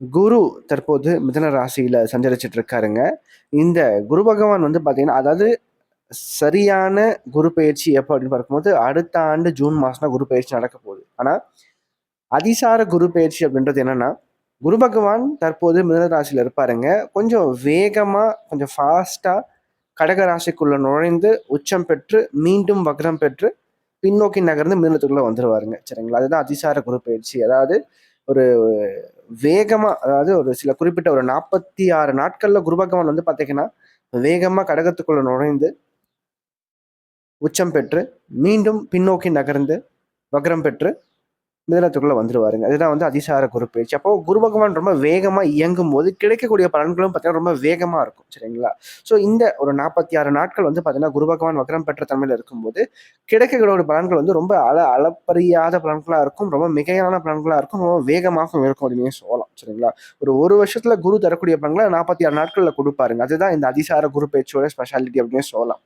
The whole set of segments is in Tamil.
குரு தற்போது மிதன ராசியில சஞ்சரிச்சிட்டு இருக்காருங்க இந்த குரு பகவான் வந்து பார்த்தீங்கன்னா அதாவது சரியான குரு பயிற்சி எப்போ அப்படின்னு பார்க்கும்போது அடுத்த ஆண்டு ஜூன் மாதம்னா குரு பயிற்சி நடக்க போகுது. ஆனால் அதிசார குரு பயிற்சி அப்படின்றது என்னன்னா குரு பகவான் தற்போது மிதன ராசியில இருப்பாருங்க. கொஞ்சம் வேகமாக கொஞ்சம் ஃபாஸ்ட்டாக கடக ராசிக்குள்ள நுழைந்து உச்சம் பெற்று மீண்டும் வக்ரம் பெற்று பின்னோக்கி நகர்ந்து மிதனத்துக்குள்ள வந்துருவாருங்க. சரிங்களா? அதுதான் அதிசார குரு பயிற்சி. அதாவது ஒரு வேகமா அதாவது ஒரு சில குறிப்பிட்ட ஒரு நாற்பத்தி ஆறு நாட்கள்ல குருபகவான் வந்து பாத்தீங்கன்னா வேகமா கடகத்துக்குள்ள நுழைந்து உச்சம் பெற்று மீண்டும் பின்னோக்கி நகர்ந்து வக்ரம் பெற்று மிதனத்துக்குள்ள வந்துருவாருங்க. அதுதான் வந்து அதிசார குரு பயிற்சி அப்போ குரு பகவான் ரொம்ப வேகமா இயங்கும் போது கிடைக்கக்கூடிய பலன்களும் பார்த்தீங்கன்னா ரொம்ப வேகமா இருக்கும். சரிங்களா? ஸோ இந்த ஒரு நாற்பத்தி ஆறு நாட்கள் வந்து பார்த்தீங்கன்னா குரு பகவான் வக்ரம் பெற்ற தமிழில் இருக்கும்போது கிடைக்கக்கூடிய பலன்கள் வந்து ரொம்ப அள அளப்பறியாத பலன்களா இருக்கும். ரொம்ப மிகையான பலன்களா இருக்கும். ரொம்ப வேகமாகவும் இருக்கும் அப்படின்னு சொல்லலாம். சரிங்களா? ஒரு ஒரு வருஷத்துல குரு தரக்கூடிய பலன்களை நாற்பத்தி ஆறு நாட்கள்ல கொடுப்பாருங்க. அதுதான் இந்த அதிசார குரு பயிற்சியோட ஸ்பெஷாலிட்டி அப்படின்னு சொல்லலாம்.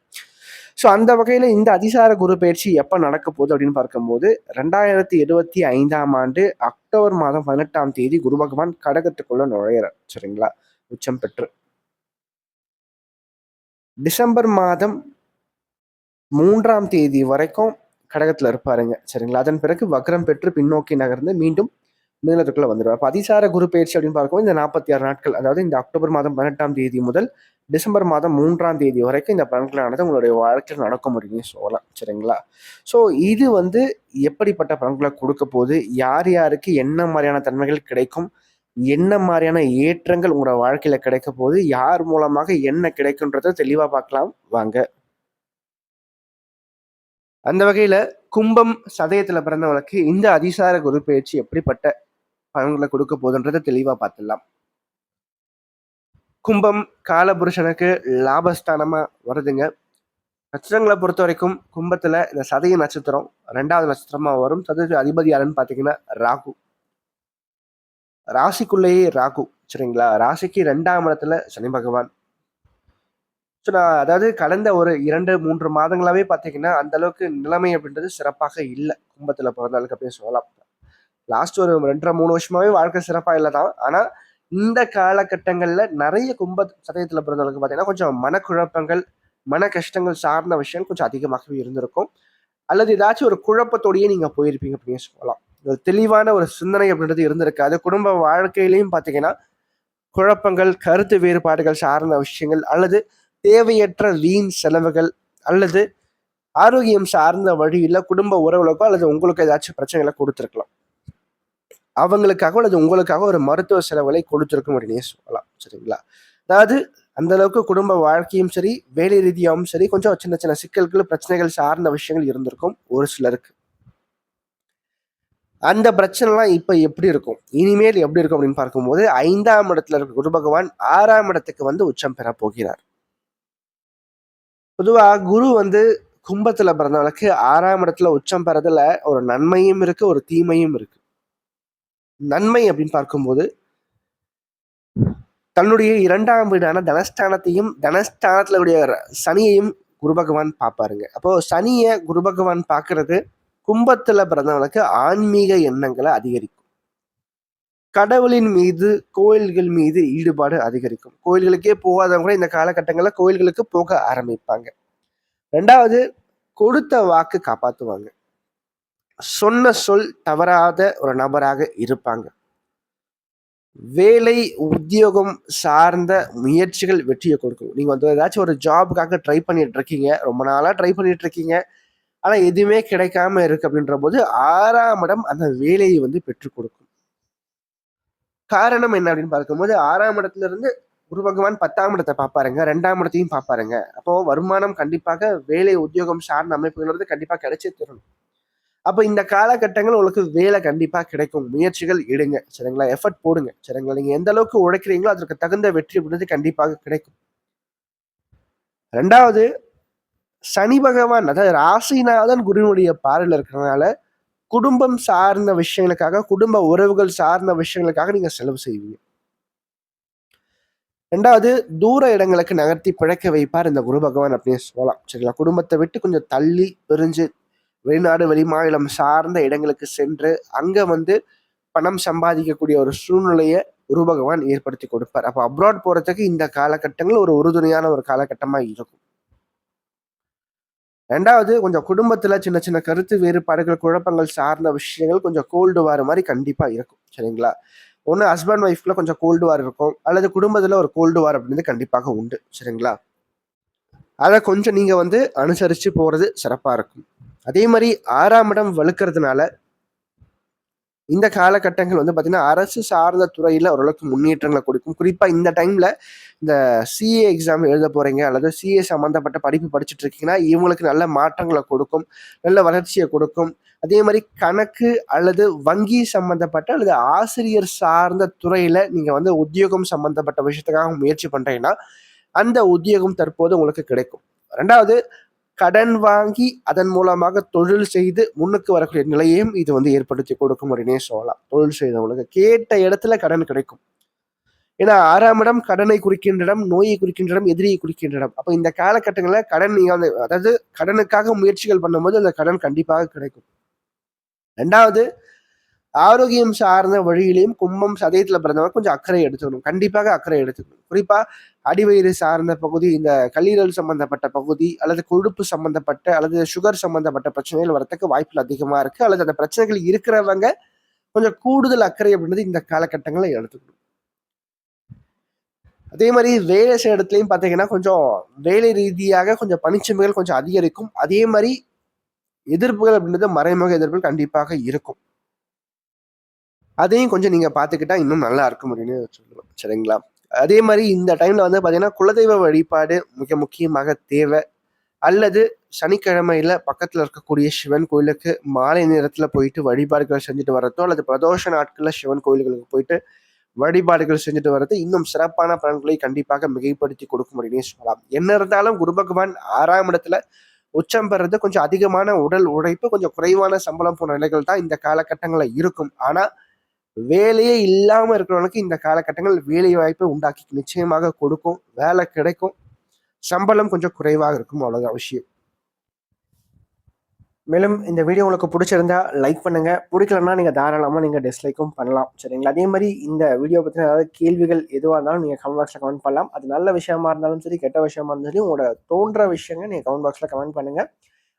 ஸோ அந்த வகையில் இந்த அதிசார குரு பயிற்சி எப்போ நடக்க போகுது அப்படின்னு பார்க்கும்போது ரெண்டாயிரத்தி இருபத்தி ஐந்தாம் ஆண்டு அக்டோபர் மாதம் பதினெட்டாம் தேதி குரு பகவான் கடகத்துக்குள்ள நுழையிறார். சரிங்களா? உச்சம் பெற்று. டிசம்பர் மாதம் மூன்றாம் தேதி வரைக்கும் கடகத்துல இருப்பாருங்க. சரிங்களா? அதன் பிறகு வக்ரம் பெற்று பின்னோக்கி நகர்ந்து மீண்டும் மிதனத்துக்குள்ள வந்துடுவார். அப்போ அதிசார குரு பயிற்சி அப்படின்னு பார்க்கும்போது இந்த நாற்பத்தி ஆறு நாட்கள் அதாவது இந்த அக்டோபர் மாதம் பதினெட்டாம் தேதி முதல் டிசம்பர் மாதம் மூன்றாம் தேதி வரைக்கும் இந்த பலன்களானது உங்களுடைய வாழ்க்கையில் நடக்க முடியும் சொல்லலாம். சரிங்களா? ஸோ இது வந்து எப்படிப்பட்ட பலன்களை கொடுக்க போகுது? யார் யாருக்கு என்ன மாதிரியான தன்மைகள் கிடைக்கும்? என்ன மாதிரியான ஏற்றங்கள் உங்களோட வாழ்க்கையில கிடைக்க போது யார் மூலமாக என்ன கிடைக்குன்றதை தெளிவா பார்க்கலாம். வாங்க. அந்த வகையில கும்பம் சதயத்துல பிறந்தவங்களுக்கு இந்த அதிசார குரு பயிற்சி எப்படிப்பட்ட பலன்களை கொடுக்க போகுதுன்றதை தெளிவா பார்த்துடலாம். கும்பம் காலபுருஷனுக்கு லாபஸ்தானமா வருதுங்க. நட்சத்திரங்களை பொறுத்த வரைக்கும் கும்பத்துல இந்த சதய நட்சத்திரம் ரெண்டாவது நட்சத்திரமா வரும். சதய அதிபதி யாருன்னு பார்த்தீங்கன்னா ராகு. ராசிக்குள்ளேயே ராகு சரிங்களா? ராசிக்கு ரெண்டாம் இடத்துல சனி பகவான். ஸோ நான் அதாவது கடந்த ஒரு இரண்டு மூன்று மாதங்களாவே பார்த்தீங்கன்னா அந்த அளவுக்கு நிலைமை அப்படின்றது சிறப்பாக இல்லை. கும்பத்தில் பிறந்தாளுக்கு அப்படின்னு சொல்லலாம். லாஸ்ட் ஒரு ரெண்டரை மூணு வருஷமாவே வாழ்க்கை சிறப்பாக இல்லை தான் ஆனால் இந்த காலகட்டங்களில் நிறைய கும்ப சதயத்தில் பிறந்தவங்களுக்கு பார்த்தீங்கன்னா கொஞ்சம் மனக்குழப்பங்கள் மன கஷ்டங்கள் சார்ந்த விஷயம் கொஞ்சம் அதிகமாகவே இருந்திருக்கும். அல்லது ஏதாச்சும் ஒரு குழப்பத்தோடையே நீங்கள் போயிருப்பீங்க அப்படின்னு சொல்லலாம். ஒரு தெளிவான ஒரு சிந்தனை அப்படின்றது இருந்திருக்காது. குடும்ப வாழ்க்கையிலையும் பார்த்தீங்கன்னா குழப்பங்கள் கருத்து வேறுபாடுகள் சார்ந்த விஷயங்கள் அல்லது தேவையற்ற வீண் செலவுகள் அல்லது ஆரோக்கியம் சார்ந்த வழியில் குடும்ப உறவுகளுக்கோ அல்லது உங்களுக்கு ஏதாச்சும் பிரச்சனைகளை கொடுத்துருக்கலாம். அவங்களுக்காக அல்லது உங்களுக்காக ஒரு மருத்துவ செலவுகளை கொடுத்துருக்கும் அப்படின்னே சொல்லலாம். சரிங்களா? அதாவது அந்த அளவுக்கு குடும்ப வாழ்க்கையும் சரி வேலை ரீதியாகவும் சரி கொஞ்சம் சின்ன சின்ன சிக்கல்கள் பிரச்சனைகள் சார்ந்த விஷயங்கள் இருந்திருக்கும் ஒரு சிலருக்கு. அந்த பிரச்சனைலாம் இப்போ எப்படி இருக்கும்? இனிமேல் எப்படி இருக்கும் அப்படின்னு பார்க்கும்போது ஐந்தாம் இடத்துல இருக்க குரு பகவான் ஆறாம் இடத்துக்கு வந்து உச்சம் பெற போகிறார். பொதுவாக குரு வந்து கும்பத்தில் பிறந்தவனுக்கு ஆறாம் இடத்துல உச்சம் பெறதுல ஒரு நன்மையும் இருக்கு ஒரு தீமையும் இருக்கு. நன்மை அப்படின்னு பார்க்கும்போது தன்னுடைய இரண்டாம் வீடான தனஸ்தானத்தையும் தனஸ்தானத்தில் உடைய சனியையும் குரு பகவான் பார்ப்பாருங்க. அப்போ சனியை குரு பகவான் பார்க்கறது கும்பத்துல பிறந்தவனுக்கு ஆன்மீக எண்ணங்களை அதிகரிக்கும். கடவுளின் மீது கோயில்கள் மீது ஈடுபாடு அதிகரிக்கும். கோயில்களுக்கே போகாதவங்க கூட இந்த காலகட்டங்களில் கோயில்களுக்கு போக ஆரம்பிப்பாங்க. ரெண்டாவது கொடுத்த வாக்கு காப்பாற்றுவாங்க சொன்ன சொல் தவறாத ஒரு நபராக இருப்பாங்க. வேலை உத்தியோகம் சார்ந்த முயற்சிகள் வெற்றியை கொடுக்கும். நீங்கள் வந்து ஏதாச்சும் ஒரு ஜாபுக்காக ட்ரை பண்ணிட்டு இருக்கீங்க ரொம்ப நாளாக ட்ரை பண்ணிட்டு இருக்கீங்க ஆனால் எதுவுமே கிடைக்காம இருக்கு அப்படின்ற போது ஆறாம் இடம் அந்த வேலையை வந்து பெற்றுக் கொடுக்கும். காரணம் என்ன அப்படின்னு பார்க்கும்போது ஆறாம் இடத்துல இருந்து குரு பகவான் பத்தாம் இடத்தை பார்ப்பாருங்க ரெண்டாம் இடத்தையும் பார்ப்பாருங்க. அப்போ வருமானம் கண்டிப்பாக வேலை உத்தியோகம் சார்ந்த அமைப்புகள் கண்டிப்பாக கிடைச்சே தரணும். அப்போ இந்த காலகட்டங்கள் உங்களுக்கு வேலை கண்டிப்பாக கிடைக்கும். முயற்சிகள் எடுங்க. சரிங்களா? எஃபர்ட் போடுங்க. சரிங்களா? நீங்கள் எந்த அளவுக்கு உழைக்கிறீங்களோ அதற்கு தகுந்த வெற்றி அப்படின்றது கண்டிப்பாக கிடைக்கும். ரெண்டாவது சனி பகவான் அதாவது ராசிநாதன் குருனுடைய பார்வையில் இருக்கிறதுனால குடும்பம் சார்ந்த விஷயங்களுக்காக குடும்ப உறவுகள் சார்ந்த விஷயங்களுக்காக நீங்கள் செலவு செய்வீங்க. ரெண்டாவது தூர இடங்களுக்கு நகர்த்தி பிழைக்க வைப்பார் இந்த குரு பகவான் அப்படின்னு சொல்லலாம். சரிங்களா? குடும்பத்தை விட்டு கொஞ்சம் தள்ளி பிரிஞ்சு வெளிநாடு வெளிமாநிலம் சார்ந்த இடங்களுக்கு சென்று அங்க வந்து பணம் சம்பாதிக்கக்கூடிய ஒரு சூழ்நிலையை குரு பகவான் ஏற்படுத்தி கொடுப்பார். அப்போ அப்ராட் போறதுக்கு இந்த காலகட்டங்கள் ஒரு உறுதுணையான ஒரு காலகட்டமா இருக்கும். ரெண்டாவது கொஞ்சம் குடும்பத்துல சின்ன சின்ன கருத்து வேறுபாடுகள் குழப்பங்கள் சார்ந்த விஷயங்கள் கொஞ்சம் கோல்டு வார மாதிரி கண்டிப்பா இருக்கும். சரிங்களா? ஒன்று ஹஸ்பண்ட் ஒய்ஃப்ல கொஞ்சம் கோல்டு வார் இருக்கும். அல்லது குடும்பத்துல ஒரு கோல்டு வார் அப்படின்னு கண்டிப்பாக உண்டு. சரிங்களா? அதை கொஞ்சம் நீங்க வந்து அனுசரிச்சு போறது சிறப்பா இருக்கும். அதே மாதிரி ஆறாம் இடம் வலுக்கிறதுனால இந்த காலகட்டங்கள் வந்து பார்த்தீங்கன்னா அரசு சார்ந்த துறையில் ஓரளவுக்கு முன்னேற்றங்களை கொடுக்கும். குறிப்பாக இந்த டைமில் இந்த சிஏ எக்ஸாம் எழுத போகிறீங்க அல்லது சிஏ சம்மந்தப்பட்ட படிப்பு படிச்சுட்டு இருக்கீங்கன்னா இவங்களுக்கு நல்ல மாற்றங்களை கொடுக்கும் நல்ல வளர்ச்சியை கொடுக்கும். அதே மாதிரி கணக்கு அல்லது வங்கி சம்மந்தப்பட்ட அல்லது ஆசிரியர் சார்ந்த துறையில் நீங்கள் வந்து உத்தியோகம் சம்மந்தப்பட்ட விஷயத்துக்காக முயற்சி பண்ணுறீங்கன்னா அந்த உத்தியோகம் தற்போது உங்களுக்கு கிடைக்கும். ரெண்டாவது கடன் வாங்கி அதன் மூலமாக தொழில் செய்து முன்னுக்கு வரக்கூடிய நிலையையும் இது வந்து ஏற்படுத்தி கொடுக்கும் அப்படின்னே சொல்லலாம். தொழில் செய்தவங்களுக்கு கேட்ட இடத்துல கடன் கிடைக்கும். ஏன்னா ஆறாம் இடம் கடனை குறிக்கின்ற இடம் நோயை குறிக்கின்ற இடம் எதிரியை குறிக்கின்ற இடம். அப்போ இந்த காலகட்டங்களில் கடன் நீங்கள் வந்து அதாவது கடனுக்காக முயற்சிகள் பண்ணும்போது அந்த கடன் கண்டிப்பாக கிடைக்கும். ரெண்டாவது ஆரோக்கியம் சார்ந்த வழியிலையும் கும்பம் சதயத்தில் பிறந்தவங்க கொஞ்சம் அக்கறை எடுத்துக்கணும். கண்டிப்பாக அக்கறை எடுத்துக்கணும். குறிப்பாக அடிவயிறு சார்ந்த பகுதி இந்த கல்லீரல் சம்பந்தப்பட்ட பகுதி அல்லது கொழுப்பு சம்பந்தப்பட்ட அல்லது சுகர் சம்பந்தப்பட்ட பிரச்சனைகள் வரத்துக்கு வாய்ப்புகள் அதிகமாக இருக்குது அல்லது அந்த பிரச்சனைகள் இருக்கிறவங்க கொஞ்சம் கூடுதல் அக்கறை அப்படின்றது இந்த காலகட்டங்களில் எடுத்துக்கணும். அதே மாதிரி வேலை செய்ய இடத்துலையும் பார்த்தீங்கன்னா கொஞ்சம் வேலை ரீதியாக கொஞ்சம் பணிச்சுமைகள் கொஞ்சம் அதிகரிக்கும். அதே மாதிரி எதிர்ப்புகள் அப்படின்றது மறைமுக எதிர்ப்புகள் கண்டிப்பாக இருக்கும். அதையும் கொஞ்சம் நீங்கள் பார்த்துக்கிட்டா இன்னும் நல்லா இருக்கும் அப்படின்னு சொல்லுவேன். சரிங்களா? அதே மாதிரி இந்த டைமில் வந்து பார்த்தீங்கன்னா குலதெய்வ வழிபாடு மிக முக்கியமாக தேவை. அல்லது சனிக்கிழமையில் பக்கத்தில் இருக்கக்கூடிய சிவன் கோயிலுக்கு மாலை நேரத்தில் போயிட்டு வழிபாடுகள் செஞ்சுட்டு வரதோ அல்லது பிரதோஷ நாட்களில் சிவன் கோயில்களுக்கு போயிட்டு வழிபாடுகள் செஞ்சுட்டு வர்றது இன்னும் சிறப்பான பலன்களை கண்டிப்பாக மிகைப்படுத்தி கொடுக்கும் அப்படின்னு சொல்லலாம். என்ன இருந்தாலும் குரு பகவான் ஆறாம் இடத்துல உச்சம் பெறது கொஞ்சம் அதிகமான உடல் உழைப்பு கொஞ்சம் குறைவான சம்பளம் போன்ற நிலைகள் தான் இந்த காலகட்டங்களில் இருக்கும். ஆனால் வேலையே இல்லாமல் இருக்கிறவனுக்கு இந்த காலகட்டங்கள் வேலை வாய்ப்பை உண்டாக்கி நிச்சயமாக கொடுக்கும் வேலை கிடைக்கும். சம்பளம் கொஞ்சம் குறைவாக இருக்கும் அவ்வளோதான் விஷயம். மேலும் இந்த வீடியோ உங்களுக்கு பிடிச்சிருந்தா லைக் பண்ணுங்க. பிடிக்கலன்னா நீங்கள் தாராளமாக நீங்கள் டிஸ்லைக்கும் பண்ணலாம். சரிங்களா? அதே மாதிரி இந்த வீடியோ பற்றின ஏதாவது கேள்விகள் எதுவாக இருந்தாலும் நீங்கள் கமெண்ட் பாக்ஸில் கமெண்ட் பண்ணலாம். அது நல்ல விஷயமா இருந்தாலும் சரி கெட்ட விஷயமா இருந்தாலும் சரி உங்களோட தோன்ற விஷயங்கள் நீங்கள் கமெண்ட் பாக்ஸில் கமெண்ட் பண்ணுங்கள்